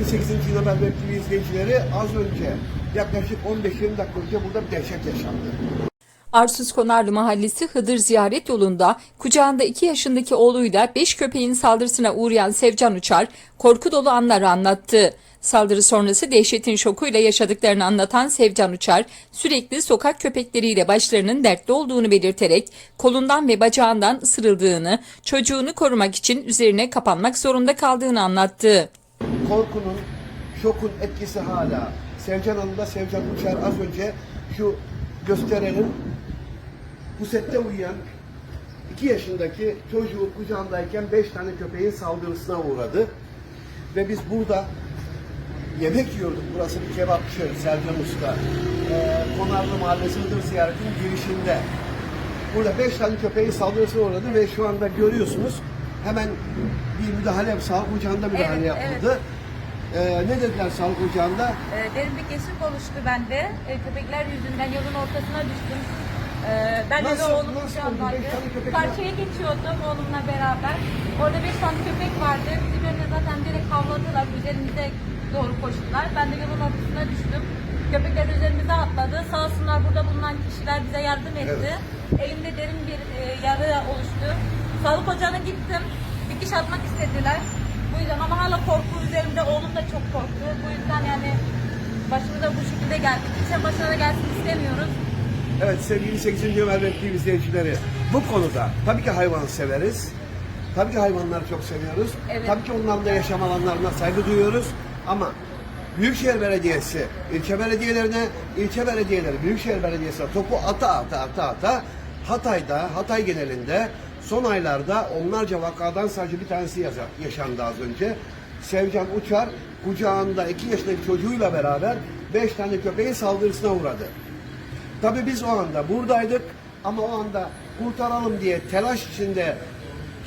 28. yıl haber web TV izleyicileri az önce yaklaşık 15-20 dakika önce burada bir dehşet yaşandı. Arsuz Konarlı Mahallesi Hıdır ziyaret yolunda kucağında 2 yaşındaki oğluyla 5 köpeğin saldırısına uğrayan Sevcan Uçar korku dolu anları anlattı. Saldırı sonrası dehşetin şokuyla yaşadıklarını anlatan Sevcan Uçar sürekli sokak köpekleriyle başlarının dertli olduğunu belirterek kolundan ve bacağından ısırıldığını, çocuğunu korumak için üzerine kapanmak zorunda kaldığını anlattı. Korkunun, şokun etkisi hala. Sevcan Hanım'da Sevcan Uçar az önce şu gösterenin bu sette uyuyan 2 yaşındaki çocuğu kucağındayken 5 tane köpeğin saldırısına uğradı. Ve biz burada yemek yiyorduk. Burası bir kebapçı Sercan Usta. Ee, Konarlı Mahallesi Hıdır ziyaretinin girişinde. Burada 5 tane köpeğin saldırısına uğradı ve şu anda görüyorsunuz hemen bir müdahale, sağlık ocağında müdahale Evet, yapıldı. Ee, ne dediler sağlık ocağında? Ee, derin bir kesik oluştu bende. Ee, köpekler yüzünden yolun ortasına düştüm. Ee, ben de Nasıl- oğlum nasıl kucağımdaydı. köpek Karşıya geçiyordum oğlumla beraber. Orada beş tane köpek vardı. Bizi görünce zaten direkt havladılar. Üzerimize doğru koştular. Ben de yolun ortasına düştüm. Köpekler üzerimize atladı. Sağ olsunlar burada bulunan kişiler bize yardım etti. Elimde derin bir e, yara oluştu. Sağlık ocağına gittim. Dikiş atmak istediler. Bu yüzden ama hala korku üzerimde. Oğlum da çok korktu. Bu yüzden yani başımıza bu şekilde geldi. Kimse başına da gelsin istemiyoruz. Evet sevgili 8. Ömer Web TV izleyicileri bu konuda tabii ki hayvan severiz. Tabii ki hayvanları çok seviyoruz. Evet. Tabii ki onların da yaşam alanlarına saygı duyuyoruz. Ama Büyükşehir Belediyesi, ilçe belediyelerine, ilçe belediyeleri, Büyükşehir Belediyesi'ne topu ata ata ata ata Hatay'da, Hatay genelinde son aylarda onlarca vakadan sadece bir tanesi yaza- yaşandı az önce. Sevcan Uçar kucağında 2 yaşındaki çocuğuyla beraber 5 tane köpeğin saldırısına uğradı. Tabii biz o anda buradaydık ama o anda kurtaralım diye telaş içinde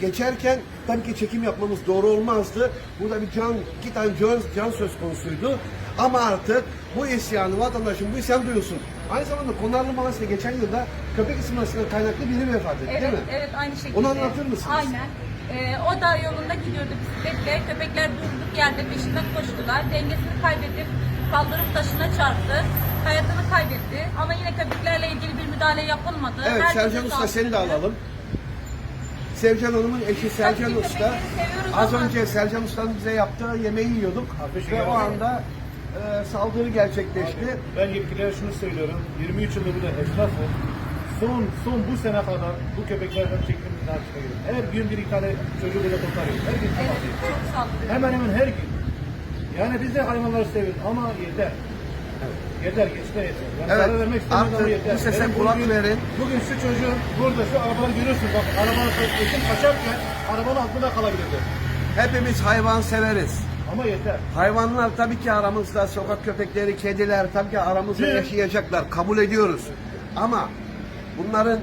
geçerken tabii ki çekim yapmamız doğru olmazdı. Burada bir can, iki tane can, can söz konusuydu. Ama artık bu isyanı vatandaşın bu isyan duyulsun. Aynı zamanda Konarlı Mahallesi'nde geçen yılda köpek ısırmasından kaynaklı biri vefat etti Evet, değil mi? evet aynı şekilde. Onu anlatır mısınız? Aynen. Ee, o da yolunda gidiyordu bisikletle. Köpekler durduk yerde peşinden koştular. Dengesini kaybedip kaldırım taşına çarptı. Hayatını kaybetti. Ama yine köpeklerle ilgili bir müdahale yapılmadı. Evet Herkese Sercan Usta seni de alalım. Sevcan Hanım'ın eşi Sercan ki Usta. Az önce Sercan Usta'nın bize yaptığı yemeği yiyorduk. Ve o anda e, saldırı gerçekleşti. Ben yetkililere şunu söylüyorum. 23 yıldır burada esnafım. Son, son bu sene kadar bu köpeklerden çektiğimiz tartışma geliyor. Her gün bir iki tane çocuğu burada kurtarıyoruz. Her gün Evet. Hemen hemen her gün. Yani biz de hayvanları seviyoruz ama yeter. Yeter, geçti yeter. Yani Evet, zarar vermek istemiyoruz artık ama yeter. bu sese Benim kulak bugün- verin. Bugün şu çocuğun burada şu arabaları görüyorsunuz. Bak arabanın eşim kaçarken arabanın altında kalabilirdi. Hepimiz hayvan severiz. Ama yeter. Hayvanlar tabii ki aramızda, sokak köpekleri, kediler tabii ki aramızda Evet. yaşayacaklar. Kabul ediyoruz. Ama bunların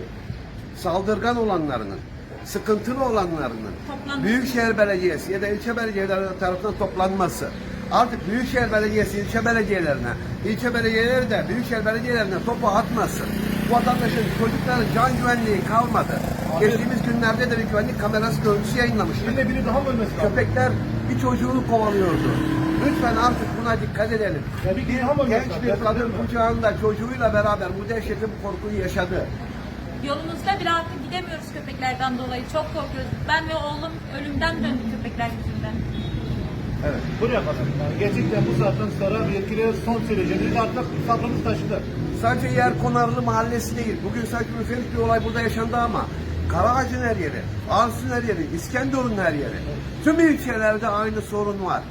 saldırgan olanlarının, sıkıntılı olanlarının Toplanması. Büyükşehir Belediyesi ya da ilçe belediyeleri tarafından toplanması artık Büyükşehir Belediyesi ilçe belediyelerine, ilçe belediyeleri de Büyükşehir belediyelerine topu atmasın. Bu vatandaşın çocukların can güvenliği kalmadı. Geçtiğimiz günlerde de bir güvenlik kamerası görüntüsü yayınlamıştık. Yine biri daha mı ölmesi? Köpekler bir çocuğunu kovalıyordu. Lütfen artık buna dikkat edelim. Ya bir ama Genç bir kadın kucağında çocuğuyla beraber bu dehşeti, bu korkuyu yaşadı. Yolumuzda bile artık gidemiyoruz köpeklerden dolayı. Çok korkuyoruz. Ben ve oğlum ölümden döndük köpekler yüzünden. Evet. Buraya kadar. Yani gerçekten bu saatten sonra yetkililer son söyleyeceğimiz artık sabrımız taşıdı. Sadece yer Konarlı mahallesi değil. Bugün sadece müferit bir olay burada yaşandı ama Karaağaç'ın her yeri, Arsu'nun her yeri, İskenderun'un her yeri. Tüm ilçelerde aynı sorun var.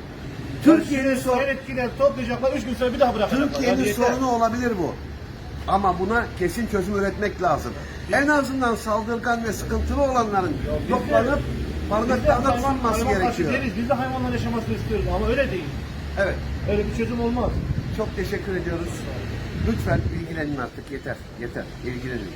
Türkiye'nin sorunu etkiler toplayacaklar, üç gün sonra bir daha bırakacaklar. Türkiye'nin Yani yeter. sorunu olabilir bu. Ama buna kesin çözüm üretmek lazım. En azından saldırgan ve sıkıntılı olanların toplanıp Hayvan- tutulması gerekiyor. değiliz. Biz de hayvanların yaşamasını istiyoruz ama öyle değil. Evet. Öyle bir çözüm olmaz. Çok teşekkür ediyoruz. Lütfen ilgilenin artık yeter. Yeter. İlgilenin.